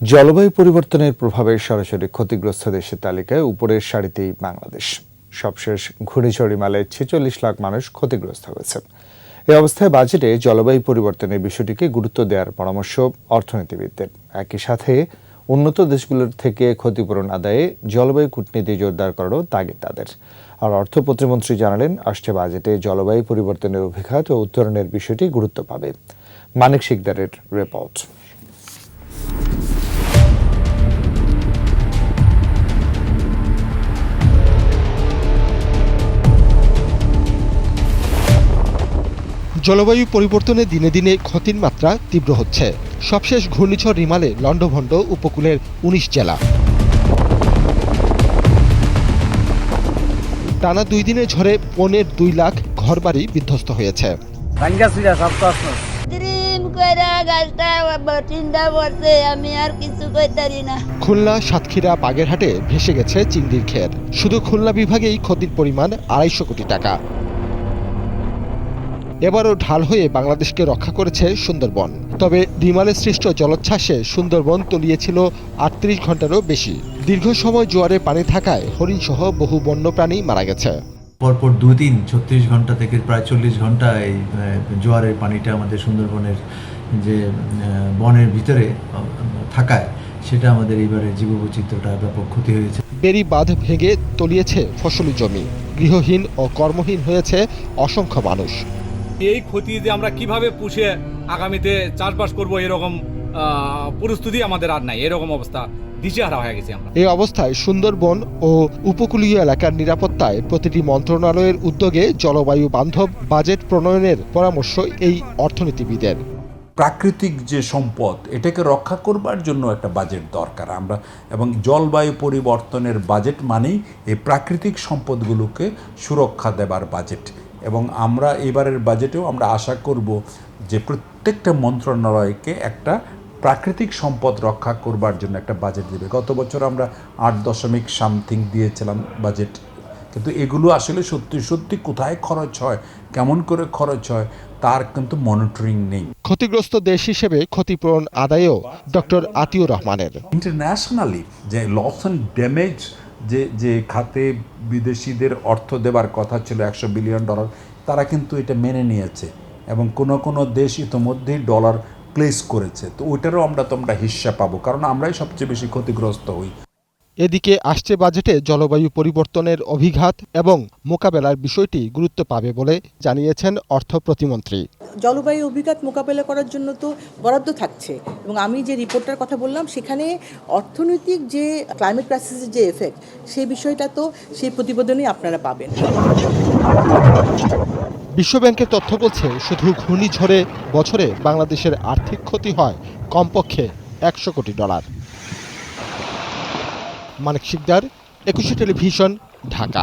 জলবায়ু পরিবর্তনের প্রভাবে সরাসরি ক্ষতিগ্রস্ত দেশের তালিকায় উপরের সারিতেই বাংলাদেশ। সবশেষ ঘূর্ণিঝড় হিমালয়ে ছেচল্লিশ লাখ মানুষ ক্ষতিগ্রস্ত হয়েছে। এই অবস্থায় বাজেটে জলবায়ু পরিবর্তনের বিষয়টিকে গুরুত্ব দেওয়ার পরামর্শ অর্থনীতিবিদদের। একই সাথে উন্নত দেশগুলোর থেকে ক্ষতিপূরণ আদায়ে জলবায়ু কূটনীতি জোরদার করারও তাগিদ তাদের। আর অর্থ প্রতিমন্ত্রী জানালেন, আসছে বাজেটে জলবায়ু পরিবর্তনের অভিঘাত ও উত্তরণের বিষয়টি গুরুত্ব পাবে। মানিক শিকদারের রিপোর্ট জলবায়ু পরিবর্তনে দিনে দিনে ক্ষতির মাত্রা তীব্র হচ্ছে। সবশেষ ঘূর্ণিঝড় রিমালে লণ্ডভণ্ড উপকূলের উনিশ জেলা। টানা দুই দিনের ঝড়ে পনেরো দুই লাখ ঘরবাড়ি বিধ্বস্ত হয়েছে। খুলনা সাতক্ষীরা বাগেরহাটে ভেসে গেছে চিংড়ির ক্ষেত। শুধু খুলনা বিভাগেই ক্ষতির পরিমাণ আড়াইশো কোটি টাকা। এবারও ঢাল হয়ে বাংলাদেশকে রক্ষা করেছে সুন্দরবন। তবে রিমালে সৃষ্ট জলোচ্ছ্বাসে সুন্দরবন তলিয়েছিল আটত্রিশ ঘন্টারও বেশি। দীর্ঘ সময় জোয়ারে পানি থাকায় হরিণসহ বহু বন্যপ্রাণী মারা গেছে। পরপর দুদিন ছত্রিশ ঘণ্টা থেকে প্রায় চল্লিশ ঘণ্টা এই জোয়ারের পানিটা আমাদের সুন্দরবনের যে বনের ভিতরে থাকায় সেটা আমাদের এবারে জীববৈচিত্র্যটা ব্যাপক ক্ষতি হয়েছে। বেরি বাঁধ ভেঙে তলিয়েছে ফসলি জমি। গৃহহীন ও কর্মহীন হয়েছে অসংখ্য মানুষ। এই ক্ষতি যে আমরা কীভাবে পুষে আগামীতে চাষবাস করব এরকম পরিস্থিতি আমাদের আর নাই। এরকম অবস্থা দিশেহারা হয়ে গেছি আমরা। এই অবস্থায় সুন্দরবন ও উপকূলীয় এলাকার নিরাপত্তায় প্রতিটি মন্ত্রণালয়ের উদ্যোগে জলবায়ু বান্ধব বাজেট প্রণয়নের পরামর্শ এই অর্থনীতিবিদের। প্রাকৃতিক যে সম্পদ এটাকে রক্ষা করবার জন্য একটা বাজেট দরকার আমরা। এবং জলবায়ু পরিবর্তনের বাজেট মানেই এই প্রাকৃতিক সম্পদগুলোকে সুরক্ষা দেবার বাজেট। এবং আমরা এবারের বাজেটেও আমরা আশা করব যে প্রত্যেকটা মন্ত্রণালয়কে একটা প্রাকৃতিক সম্পদ রক্ষা করবার জন্য একটা বাজেট দেবে। গত বছর আমরা আট দশমিক সামথিং দিয়েছিলাম বাজেট কিন্তু এগুলো আসলে সত্যি সত্যি কোথায় খরচ হয়? কেমন করে খরচ হয়? তার কিন্তু মনিটরিং নেই। ক্ষতিগ্রস্ত দেশ হিসেবে ক্ষতিপূরণ আদায়েও ডক্টর আতিউর রহমানের। ইন্টারন্যাশনালি যে লস অ্যান্ড ড্যামেজ যে যে খাতে বিদেশিদের অর্থ দেবার কথা ছিল একশো বিলিয়ন ডলার, তারা কিন্তু এটা মেনে নিয়েছে এবং কোনো কোনো দেশ ইতোমধ্যেই ডলার প্লেস করেছে। তো ওইটারও আমরা তোমরা হিস্সা পাবো, কারণ আমরাই সবচেয়ে বেশি ক্ষতিগ্রস্ত হই। এদিকে আসছে বাজেটে জলবায়ু পরিবর্তনের অভিঘাত এবং মোকাবেলার বিষয়টি গুরুত্ব পাবে বলে জানিয়েছেন অর্থ প্রতিমন্ত্রী। জলবায়ু অভিঘাত মোকাবেলা করার জন্য তো বরাদ্দ থাকছে। এবং আমি যে রিপোর্টটার কথা বললাম, সেখানে অর্থনৈতিক যে ক্লাইমেট ক্রাইসিসের যে এফেক্ট সেই বিষয়টা তো সেই প্রতিবেদনেই আপনারা পাবেন। বিশ্বব্যাংকের তথ্য বলছে, শুধু ঘূর্ণিঝড়ে বছরে বাংলাদেশের আর্থিক ক্ষতি হয় কমপক্ষে একশো কোটি ডলার। মানিক শিকদার, একুশে টেলিভিশন, ঢাকা।